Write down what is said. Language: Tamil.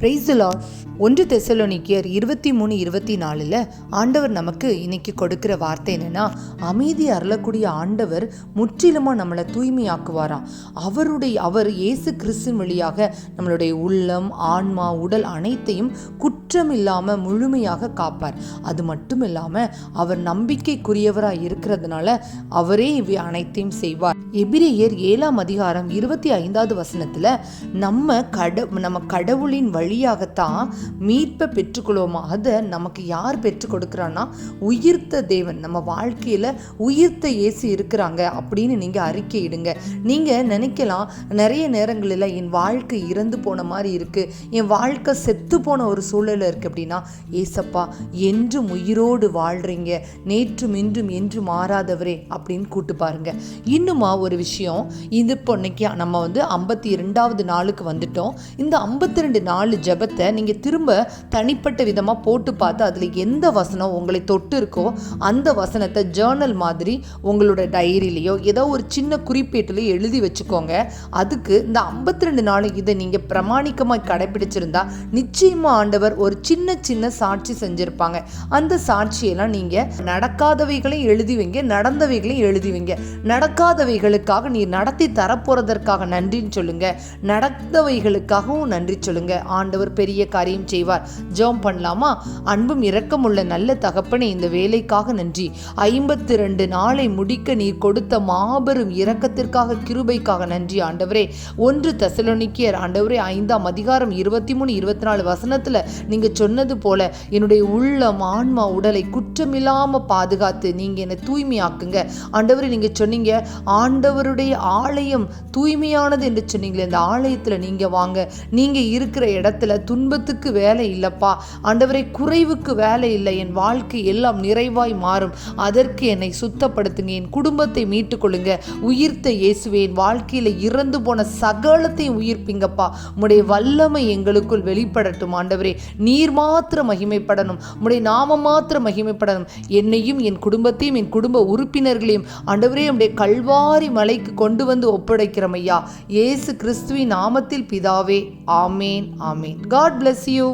பிரைஸ்லா ஒன்று தெசலோனிக்கியர் இருபத்தி மூணு இருபத்தி நாலில் ஆண்டவர் நமக்கு இன்னைக்கு கொடுக்குற வார்த்தை என்னன்னா அமைதி அருளக்கூடிய ஆண்டவர் முற்றிலுமாக நம்மளை தூய்மையாக்குவாராம். அவருடைய அவர் இயேசு கிறிஸ்து வழியாக நம்மளுடைய உள்ளம் ஆன்மா உடல் அனைத்தையும் குட் இல்லாமல் முழுமையாக காப்பார். அது மட்டும் இல்லாமல் அவர் நம்பிக்கைக்குரியவராக இருக்கிறதுனால அவரே இவை அனைத்தையும் செய்வார். எபிரேயர் ஏழாம் அதிகாரம் இருபத்தி ஐந்தாவது வசனத்தில் நம்ம கட நம்ம கடவுளின் வழியாகத்தான் மீட்பை பெற்றுக்கொள்வோமா? அதை நமக்கு யார் பெற்றுக் கொடுக்குறான்னா உயிர்த்த தேவன். நம்ம வாழ்க்கையில் உயிர்த்த இயேசு இருக்கிறாங்க அப்படின்னு நீங்கள் அறிக்கையிடுங்க. நீங்கள் நினைக்கலாம் நிறைய நேரங்களில் என் வாழ்க்கை இறந்து போன மாதிரி இருக்குது என் வாழ்க்கை செத்து போன ஒரு சூழலில் இருக்குது அப்படின்னா ஏசப்பா என்றும் உயிரோடு வாழ்கிறீங்க நேற்றும் இன்றும் என்று மாறாதவரே அப்படின்னு கூட்டு பாருங்க. இன்னுமா ஒரு விஷயம் இது இப்போ இன்னைக்கு நம்ம வந்து ஐம்பத்தி இரண்டாவது நாளுக்கு வந்துட்டோம். இந்த ஐம்பத்தி ரெண்டு நாலு ஜெபத்தை நீங்கள் திரும்ப தனிப்பட்ட விதமாக போட்டு பார்த்து அதில் எந்த வசனம் உங்களை தொட்டு இருக்கோ அந்த வசனத்தை ஜேர்னல் மாதிரி உங்களோட டைரியிலையோ ஏதோ ஒரு சின்ன குறிப்பேட்டிலையோ எழுதி வச்சுக்கோங்க. அதுக்கு இந்த ஐம்பத்தி ரெண்டு நாளும் இதை நீங்கள் பிரமாணிக்கமாக கடைபிடிச்சிருந்தா நிச்சயமாக ஆண்டவர் ஒரு சின்ன சின்ன சாட்சி செஞ்சுருப்பாங்க. அந்த சாட்சியெல்லாம் நீங்கள் நடக்காதவைகளையும் எழுதி வைங்க நடந்தவைகளையும் எழுதி வைங்க நடக்காதவைகளுக்காக நீ நடத்தி தரப்போறதற்காக நன்றின்னு சொல்லுங்க. நடந்தவைகளுக்காகவும் நன்றி சொல்லுங்க. ஆண்டவர் பெரிய காரியம் செய்வார். ஜோம் பண்ணலாமா? அன்பும் இரக்கமுள்ள நல்ல தகப்பனே இந்த வேலைக்காக நன்றி. ஐம்பத்தி ரெண்டு நாளை முடிக்க நீர் கொடுத்த மாபெரும் இரக்கத்திற்காக கிருபைக்காக நன்றி ஆண்டவரே. ஒன்று தசலோனிக்கியர் ஆண்டவரே ஐந்தாம் அதிகாரம் இருபத்தி மூணு இருபத்தி நாலு வசனத்தில் நீங்கள் சொன்னது போல என்னுடைய உள்ளம் ஆன்மா உடலை குற்றமில்லாமல் பாதுகாத்து நீங்கள் என்னை தூய்மையாக்குங்க. ஆண்டவர் நீங்கள் சொன்னீங்க ஆண்டவருடைய ஆலயம் தூய்மையானது என்று சொன்னீங்களே இந்த ஆலயத்தில் நீங்கள் வாங்க. நீங்கள் இருக்கிற இடத்துல துன்பத்துக்கு வேலை இல்லைப்பா. ஆண்டவரை குறைவுக்கு வேலை இல்லை. என் வாழ்க்கை எல்லாம் நிறைவாய் மாறும். அதற்கு என்னை சுத்தப்படுத்துங்க. என் குடும்பத்தை மீட்டுக்கொள்ளுங்க. உயிர்த்த இயேசுவே என் வாழ்க்கையில் இறந்து போன சகலத்தையும் உயிர்ப்பிங்கப்பா. உம்முடைய வல்லமை எங்களுக்குள் வெளிப்படட்டும். ஆண்டவரே நீர் மாத்திர மகிமைப்படணும். உம்முடைய நாமம் மாத்திர மகிமைப்படணும். என்னையும் என் குடும்பத்தையும் என் குடும்ப உறுப்பினர்களையும் ஆண்டவரே உம்முடைய கல்வாரி மலைக்கு கொண்டு வந்து ஒப்படைக்கிறோம் ஐயா. இயேசு கிறிஸ்துவின் நாமத்தில் பிதாவே. ஆமேன் ஆமேன். God bless you